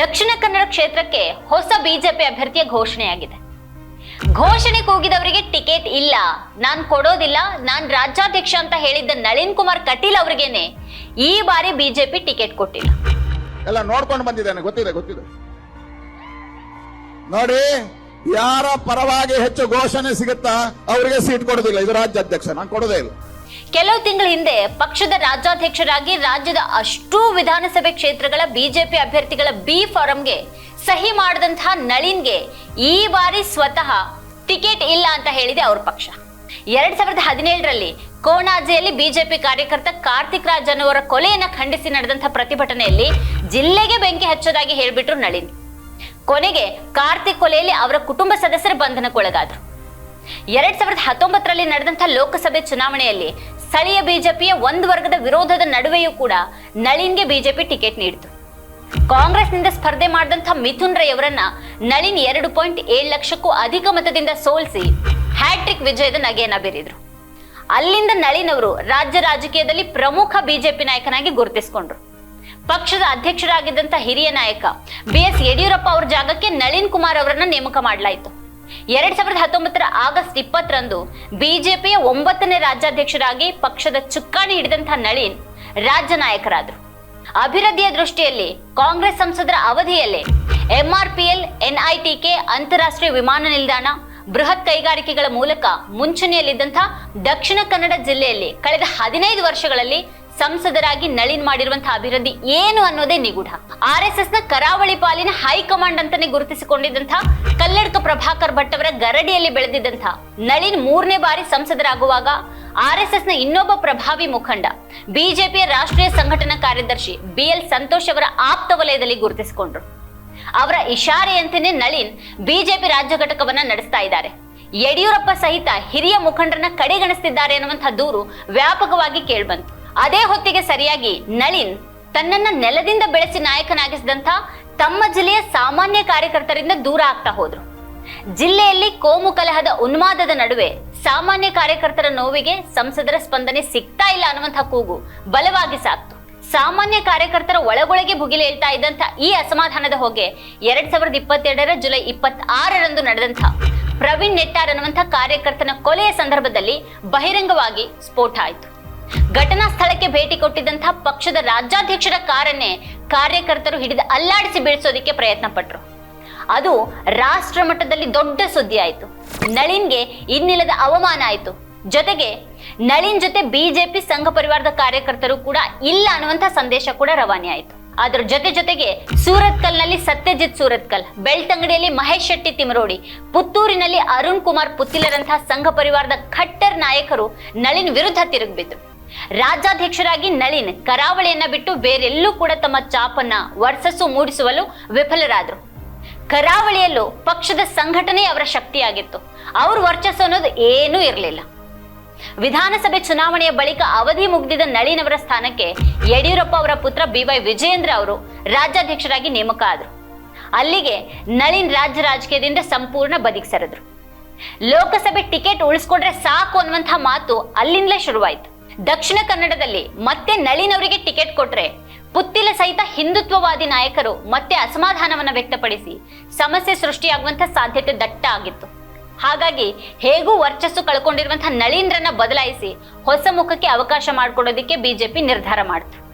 ದಕ್ಷಿಣ ಕನ್ನಡ ಕ್ಷೇತ್ರಕ್ಕೆ ಹೊಸ ಬಿಜೆಪಿ ಅಭ್ಯರ್ಥಿಯ ಘೋಷಣೆಯಾಗಿದೆ. ಘೋಷಣೆ ಕೂಗಿದವರಿಗೆ ಟಿಕೆಟ್ ಇಲ್ಲ. ನಾನ್ ಕೊಡೋದಿಲ್ಲ, ನಾನ್ ರಾಜ್ಯಾಧ್ಯಕ್ಷ ಅಂತ ಹೇಳಿದ್ದ ನಳಿನ್ ಕುಮಾರ್ ಕಟೀಲ್ ಅವರಿಗೇನೆ ಈ ಬಾರಿ ಬಿಜೆಪಿ ಟಿಕೆಟ್ ಕೊಟ್ಟಿಲ್ಲ. ಎಲ್ಲ ನೋಡ್ಕೊಂಡು ಬಂದಿದ್ದೇನೆ, ಗೊತ್ತಿದೆ ಗೊತ್ತಿದೆ. ನೋಡಿ, ಯಾರ ಪರವಾಗಿ ಹೆಚ್ಚು ಘೋಷಣೆ ಸಿಗುತ್ತಾ ಅವರಿಗೆ ಸೀಟ್ ಕೊಡೋದಿಲ್ಲ. ಇದು ರಾಜ್ಯಾಧ್ಯಕ್ಷ, ನಾನು ಕೊಡೋದೇ ಇಲ್ಲ. ಕೆಲವು ತಿಂಗಳ ಹಿಂದೆ ಪಕ್ಷದ ರಾಜ್ಯಾಧ್ಯಕ್ಷರಾಗಿ ರಾಜ್ಯದ ಅಷ್ಟೂ ವಿಧಾನಸಭೆ ಕ್ಷೇತ್ರಗಳ ಬಿಜೆಪಿ ಅಭ್ಯರ್ಥಿಗಳ ಬಿ ಫಾರಂಗೆ ಸಹಿ ಮಾಡಿದಂತಹ ನಳಿನ್ಗೆ ಈ ಬಾರಿ ಸ್ವತಃ ಟಿಕೆಟ್ ಇಲ್ಲ ಅಂತ ಹೇಳಿದೆ ಅವ್ರ ಪಕ್ಷ. ಎರಡ್ ಸಾವಿರದ ಹದಿನೇಳರಲ್ಲಿ ಕೋಣಾಜೆಯಲ್ಲಿ ಬಿಜೆಪಿ ಕಾರ್ಯಕರ್ತ ಕಾರ್ತಿಕ್ ರಾಜ್ ಅನ್ನುವರ ಕೊಲೆಯನ್ನ ಖಂಡಿಸಿ ನಡೆದಂತಹ ಪ್ರತಿಭಟನೆಯಲ್ಲಿ ಜಿಲ್ಲೆಗೆ ಬೆಂಕಿ ಹಚ್ಚೋದಾಗಿ ಹೇಳ್ಬಿಟ್ರು ನಳಿನ್. ಕೊನೆಗೆ ಕಾರ್ತಿಕ್ ಕೊಲೆಯಲ್ಲಿ ಅವರ ಕುಟುಂಬ ಸದಸ್ಯರ ಬಂಧನಕ್ಕೊಳಗಾದ್ರು. ಎರಡ್ ಸಾವಿರದ ಹತ್ತೊಂಬತ್ತರಲ್ಲಿ ನಡೆದಂತಹ ಲೋಕಸಭೆ ಚುನಾವಣೆಯಲ್ಲಿ ಸ್ಥಳೀಯ ಬಿಜೆಪಿಯ ಒಂದು ವರ್ಗದ ವಿರೋಧದ ನಡುವೆಯೂ ಕೂಡ ನಳಿನ್ಗೆ ಬಿಜೆಪಿ ಟಿಕೆಟ್ ನೀಡಿತು. ಕಾಂಗ್ರೆಸ್ನಿಂದ ಸ್ಪರ್ಧೆ ಮಾಡಿದಂಥ ಮಿಥುನ್ ರೈ ಅವರನ್ನ ನಳಿನ್ ಎರಡು ಪಾಯಿಂಟ್ ಏಳು ಲಕ್ಷಕ್ಕೂ ಅಧಿಕ ಮತದಿಂದ ಸೋಲಿಸಿ ಹ್ಯಾಟ್ರಿಕ್ ವಿಜಯದ ನಗೆಯನ್ನ ಬೀರಿದ್ರು. ಅಲ್ಲಿಂದ ನಳಿನ್ ಅವರು ರಾಜ್ಯ ರಾಜಕೀಯದಲ್ಲಿ ಪ್ರಮುಖ ಬಿಜೆಪಿ ನಾಯಕನಾಗಿ ಗುರುತಿಸಿಕೊಂಡ್ರು. ಪಕ್ಷದ ಅಧ್ಯಕ್ಷರಾಗಿದ್ದಂತಹ ಹಿರಿಯ ನಾಯಕ ಬಿ ಎಸ್ ಯಡಿಯೂರಪ್ಪ ಅವರ ಜಾಗಕ್ಕೆ ನಳಿನ್ ಕುಮಾರ್ ಅವರನ್ನ ನೇಮಕ ಮಾಡಲಾಯಿತು. ಎರಡ್ ಸಾವಿರದ ಹತ್ತೊಂಬತ್ತರ ಆಗಸ್ಟ್ ಇಪ್ಪತ್ತರಂದು ಬಿಜೆಪಿಯ ಒಂಬತ್ತನೇ ರಾಜ್ಯಾಧ್ಯಕ್ಷರಾಗಿ ಪಕ್ಷದ ಚುಕ್ಕಾಣಿ ಹಿಡಿದಂತಹ ನಳಿನ್ ರಾಜ್ಯ ನಾಯಕರಾದರು. ಅಭಿವೃದ್ಧಿಯ ದೃಷ್ಟಿಯಲ್ಲಿ ಕಾಂಗ್ರೆಸ್ ಸಂಸದರ ಅವಧಿಯಲ್ಲೇ ಎಂಆರ್ಪಿಎಲ್, ಎನ್ಐಟಿಕೆ ಅಂತಾರಾಷ್ಟ್ರೀಯ ವಿಮಾನ ನಿಲ್ದಾಣ ಬೃಹತ್ ಕೈಗಾರಿಕೆಗಳ ಮೂಲಕ ಮುಂಚೂಣಿಯಲ್ಲಿದ್ದಂಥ ದಕ್ಷಿಣ ಕನ್ನಡ ಜಿಲ್ಲೆಯಲ್ಲಿ ಕಳೆದ ಹದಿನೈದು ವರ್ಷಗಳಲ್ಲಿ ಸಂಸದರಾಗಿ ನಳಿನ್ ಮಾಡಿರುವಂತಹ ಅಭಿವೃದ್ಧಿ ಏನು ಅನ್ನೋದೇ ನಿಗೂಢ. ಆರ್ ಎಸ್ ಎಸ್ನ ಕರಾವಳಿ ಪಾಲಿನ ಹೈಕಮಾಂಡ್ ಅಂತಾನೆ ಗುರುತಿಸಿಕೊಂಡಿದ್ದಂತಹ ಕಲ್ಲಡ್ಕ ಪ್ರಭಾಕರ್ ಭಟ್ ಅವರ ಗರಡಿಯಲ್ಲಿ ಬೆಳೆದಿದ್ದಂತಹ ನಳಿನ್ ಮೂರನೇ ಬಾರಿ ಸಂಸದರಾಗುವಾಗ ಆರ್ ಎಸ್ ಎಸ್ನ ಇನ್ನೊಬ್ಬ ಪ್ರಭಾವಿ ಮುಖಂಡ, ಬಿಜೆಪಿಯ ರಾಷ್ಟ್ರೀಯ ಸಂಘಟನಾ ಕಾರ್ಯದರ್ಶಿ ಬಿ ಎಲ್ ಸಂತೋಷ್ ಅವರ ಆಪ್ತ ವಲಯದಲ್ಲಿ ಗುರುತಿಸಿಕೊಂಡ್ರು. ಅವರ ಇಶಾರೆಯಂತೆಯೇ ನಳಿನ್ ಬಿಜೆಪಿ ರಾಜ್ಯ ಘಟಕವನ್ನ ನಡೆಸ್ತಾ ಇದ್ದಾರೆ. ಯಡಿಯೂರಪ್ಪ ಸಹಿತ ಹಿರಿಯ ಮುಖಂಡರನ್ನ ಕಡೆಗಣಿಸ್ತಿದ್ದಾರೆ ಅನ್ನುವಂತಹ ದೂರು ವ್ಯಾಪಕವಾಗಿ ಕೇಳ್ಬಂತು. ಅದೇ ಹೊತ್ತಿಗೆ ಸರಿಯಾಗಿ ನಳಿನ್ ತನ್ನನ್ನ ನೆಲದಿಂದ ಬೆಳೆಸಿ ನಾಯಕನಾಗಿಸಿದಂಥ ತಮ್ಮ ಜಿಲ್ಲೆಯ ಸಾಮಾನ್ಯ ಕಾರ್ಯಕರ್ತರಿಂದ ದೂರ ಆಗ್ತಾ ಹೋದ್ರು. ಜಿಲ್ಲೆಯಲ್ಲಿ ಕೋಮು ಕಲಹದ ಉನ್ಮಾದದ ನಡುವೆ ಸಾಮಾನ್ಯ ಕಾರ್ಯಕರ್ತರ ನೋವಿಗೆ ಸಂಸದರ ಸ್ಪಂದನೆ ಸಿಗ್ತಾ ಇಲ್ಲ ಅನ್ನುವಂಥ ಕೂಗು ಬಲವಾಗಿ ಸಾಕ್ತು. ಸಾಮಾನ್ಯ ಕಾರ್ಯಕರ್ತರ ಒಳಗೊಳಗೆ ಭುಗಿಲೇಳ್ತಾ ಇದ್ದಂಥ ಈ ಅಸಮಾಧಾನದ ಹೊಗೆ ಎರಡ್ ಸಾವಿರದ ಇಪ್ಪತ್ತೆರಡರ ಜುಲೈ ಇಪ್ಪತ್ತಾರರಂದು ನಡೆದಂಥ ಪ್ರವೀಣ್ ನೆಟ್ಟಾರ್ ಅನ್ನುವಂಥ ಕಾರ್ಯಕರ್ತನ ಕೊಲೆಯ ಸಂದರ್ಭದಲ್ಲಿ ಬಹಿರಂಗವಾಗಿ ಸ್ಫೋಟ ಆಯಿತು. ಘಟನಾ ಸ್ಥಳಕ್ಕೆ ಭೇಟಿ ಕೊಟ್ಟಿದ್ದಂತಹ ಪಕ್ಷದ ರಾಜ್ಯಾಧ್ಯಕ್ಷರ ಕಾರನ್ನೇ ಕಾರ್ಯಕರ್ತರು ಹಿಡಿದು ಅಲ್ಲಾಡಿಸಿ ಬೀಳಿಸೋದಕ್ಕೆ ಪ್ರಯತ್ನ ಪಟ್ರು. ಅದು ರಾಷ್ಟ್ರ ಮಟ್ಟದಲ್ಲಿ ದೊಡ್ಡ ಸುದ್ದಿ ಆಯಿತು. ನಳಿನ್ಗೆ ಇನ್ನಿಲ್ಲದ ಅವಮಾನ ಆಯಿತು. ಜೊತೆಗೆ ನಳಿನ್ ಜೊತೆ ಬಿಜೆಪಿ ಸಂಘ ಪರಿವಾರದ ಕಾರ್ಯಕರ್ತರು ಕೂಡ ಇಲ್ಲ ಅನ್ನುವಂತ ಸಂದೇಶ ಕೂಡ ರವಾನೆ ಆಯಿತು. ಅದರ ಜೊತೆ ಜೊತೆಗೆ ಸೂರತ್ಕಲ್ನಲ್ಲಿ ಸತ್ಯಜಿತ್ ಸೂರತ್ಕಲ್ ಬೆಳ್ತಂಗಡಿಯಲ್ಲಿ ಮಹೇಶ್ ಶೆಟ್ಟಿ ತಿಮರೋಡಿ, ಪುತ್ತೂರಿನಲ್ಲಿ ಅರುಣ್ ಕುಮಾರ್ ಪುತ್ತಿಲರಂತಹ ಸಂಘ ಪರಿವಾರದ ಖಟ್ಟರ್ ನಾಯಕರು ನಳಿನ್ ವಿರುದ್ಧ ತಿರುಗಿಬಿದ್ರು. ರಾಜ್ಯಾಧ್ಯಕ್ಷರಾಗಿ ನಳಿನ್ ಕರಾವಳಿಯನ್ನ ಬಿಟ್ಟು ಬೇರೆಲ್ಲೂ ಕೂಡ ತಮ್ಮ ಚಾಪನ್ನ ವರ್ಚಸ್ಸು ಮೂಡಿಸುವಲು ವಿಫಲರಾದರು. ಕರಾವಳಿಯಲ್ಲೂ ಪಕ್ಷದ ಸಂಘಟನೆ ಅವರ ಶಕ್ತಿಯಾಗಿತ್ತು. ಅವ್ರ ವರ್ಚಸ್ಸು ಅನ್ನೋದು ಏನೂ ಇರಲಿಲ್ಲ. ವಿಧಾನಸಭೆ ಚುನಾವಣೆಯ ಬಳಿಕ ಅವಧಿ ಮುಗಿದಿದ್ದ ನಳಿನ್ ಅವರ ಸ್ಥಾನಕ್ಕೆ ಯಡಿಯೂರಪ್ಪ ಅವರ ಪುತ್ರ ಬಿ ವೈ ವಿಜಯೇಂದ್ರ ಅವರು ರಾಜ್ಯಾಧ್ಯಕ್ಷರಾಗಿ ನೇಮಕ ಆದರು. ಅಲ್ಲಿಗೆ ನಳಿನ್ ರಾಜ್ಯ ರಾಜಕೀಯದಿಂದ ಸಂಪೂರ್ಣ ಬದಿಗೆ ಸರಿದ್ರು. ಲೋಕಸಭೆ ಟಿಕೆಟ್ ಉಳಿಸ್ಕೊಂಡ್ರೆ ಸಾಕು ಅನ್ನುವಂತಹ ಮಾತು ಅಲ್ಲಿಂದಲೇ ಶುರುವಾಯಿತು. ದಕ್ಷಿಣ ಕನ್ನಡದಲ್ಲಿ ಮತ್ತೆ ನಳಿನ್ ಅವರಿಗೆ ಟಿಕೆಟ್ ಕೊಟ್ರೆ ಪುತ್ತಿಲ ಸಹಿತ ಹಿಂದುತ್ವವಾದಿ ನಾಯಕರು ಮತ್ತೆ ಅಸಮಾಧಾನವನ್ನು ವ್ಯಕ್ತಪಡಿಸಿ ಸಮಸ್ಯೆ ಸೃಷ್ಟಿಯಾಗುವಂತ ಸಾಧ್ಯತೆ ದಟ್ಟ ಆಗಿತ್ತು. ಹಾಗಾಗಿ ಹೇಗೂ ವರ್ಚಸ್ಸು ಕಳ್ಕೊಂಡಿರುವಂತಹ ನಳೀಂದ್ರನ ಬದಲಾಯಿಸಿ ಹೊಸ ಮುಖಕ್ಕೆ ಅವಕಾಶ ಮಾಡಿಕೊಡೋದಕ್ಕೆ ಬಿಜೆಪಿ ನಿರ್ಧಾರ ಮಾಡಿತು.